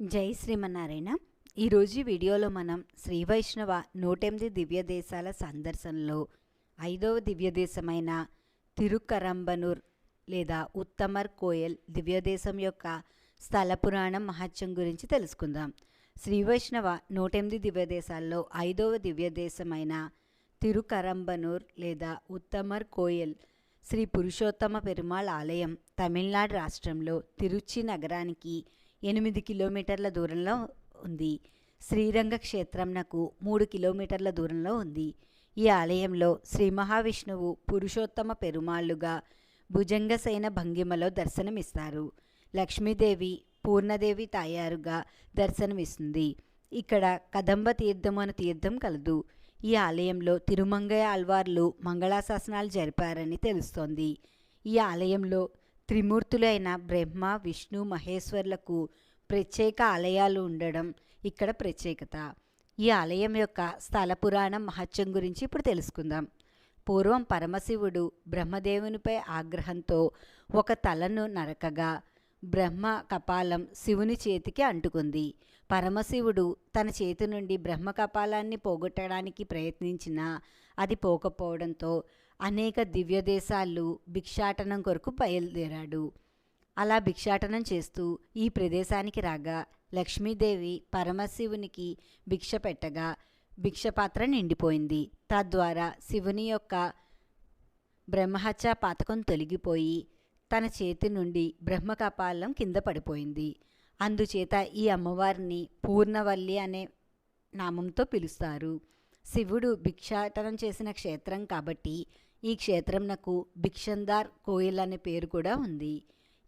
జై శ్రీమన్నారాయణ. ఈరోజు ఈ వీడియోలో మనం శ్రీ వైష్ణవ నూటెనిమిది దివ్య దేశాల సందర్శనలో ఐదవ దివ్య దేశమైన తిరుకరంబనూర్ లేదా ఉత్తమర్ కోయల్ దివ్యదేశం యొక్క స్థల పురాణం మహత్యం గురించి తెలుసుకుందాం. శ్రీ వైష్ణవ నూటెనిమిది దివ్య దేశాల్లో ఐదవ దివ్య దేశమైన తిరుకరంబనూర్ లేదా ఉత్తమర్ కోయల్ శ్రీ పురుషోత్తమ పెరుమాళ్ ఆలయం తమిళనాడు రాష్ట్రంలో తిరుచి నగరానికి ఎనిమిది కిలోమీటర్ల దూరంలో ఉంది. శ్రీరంగ క్షేత్రంనకు మూడు కిలోమీటర్ల దూరంలో ఉంది. ఈ ఆలయంలో శ్రీ మహావిష్ణువు పురుషోత్తమ పెరుమాళ్ళుగా భుజంగసేన భంగిమలో దర్శనమిస్తారు. లక్ష్మీదేవి పూర్ణదేవి తాయారుగా దర్శనమిస్తుంది. ఇక్కడ కదంబ తీర్థం అనే తీర్థం కలదు. ఈ ఆలయంలో తిరుమంగయ్య ఆల్వార్లు మంగళాశాసనాలు జరిపారని తెలుస్తోంది. ఈ ఆలయంలో త్రిమూర్తులైన బ్రహ్మ విష్ణు మహేశ్వర్లకు ప్రత్యేక ఆలయాలు ఉండడం ఇక్కడ ప్రత్యేకత. ఈ ఆలయం యొక్క స్థల పురాణం మహత్యం గురించి ఇప్పుడు తెలుసుకుందాం. పూర్వం పరమశివుడు బ్రహ్మదేవునిపై ఆగ్రహంతో ఒక తలను నరకగా బ్రహ్మ కపాలం శివుని చేతికి అంటుకుంది. పరమశివుడు తన చేతి నుండి బ్రహ్మ కపాలాన్ని పోగొట్టడానికి ప్రయత్నించినా అది పోకపోవడంతో అనేక దివ్య దేశాలు భిక్షాటనం కొరకు బయలుదేరాడు. అలా భిక్షాటనం చేస్తూ ఈ ప్రదేశానికి రాగా లక్ష్మీదేవి పరమశివునికి భిక్ష పెట్టగా భిక్షపాత్ర నిండిపోయింది. తద్వారా శివుని యొక్క బ్రహ్మహత్య పాతకం తొలగిపోయి తన చేతి నుండి బ్రహ్మకపాలం కింద పడిపోయింది. అందుచేత ఈ అమ్మవారిని పూర్ణవల్లి అనే నామంతో పిలుస్తారు. శివుడు భిక్షాటనం చేసిన క్షేత్రం కాబట్టి ఈ క్షేత్రంనకు భిక్షందార్ కోయిల్ అనే పేరు కూడా ఉంది.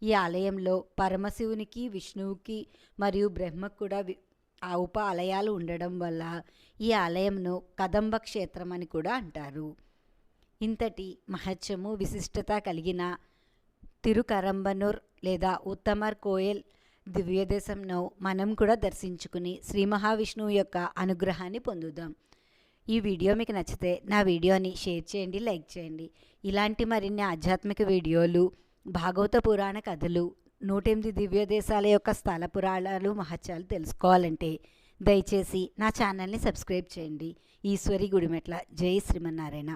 ఈ ఆలయంలో పరమశివునికి విష్ణువుకి మరియు బ్రహ్మకు కూడా ఆ ఉప ఆలయాలు ఉండడం వల్ల ఈ ఆలయంను కదంబ క్షేత్రం అని కూడా అంటారు. ఇంతటి మహత్యము విశిష్టత కలిగిన తిరుకరంబనూర్ లేదా ఉత్తమర్ కోయల్ దివ్యదేశంను మనం కూడా దర్శించుకుని శ్రీ మహావిష్ణువు యొక్క అనుగ్రహాన్ని పొందుదాం. ఈ వీడియో మీకు నచ్చితే నా వీడియోని షేర్ చేయండి లైక్ చేయండి. ఇలాంటి మరిన్ని ఆధ్యాత్మిక వీడియోలు భాగవత పురాణ కథలు నూటెనిమిది దివ్య దేశాల యొక్క స్థల పురాణాలు మహత్యాలు తెలుసుకోవాలంటే దయచేసి నా ఛానల్ని సబ్స్క్రైబ్ చేయండి. ఈశ్వరి గుడిమెట్ల. జై శ్రీమన్నారాయణ.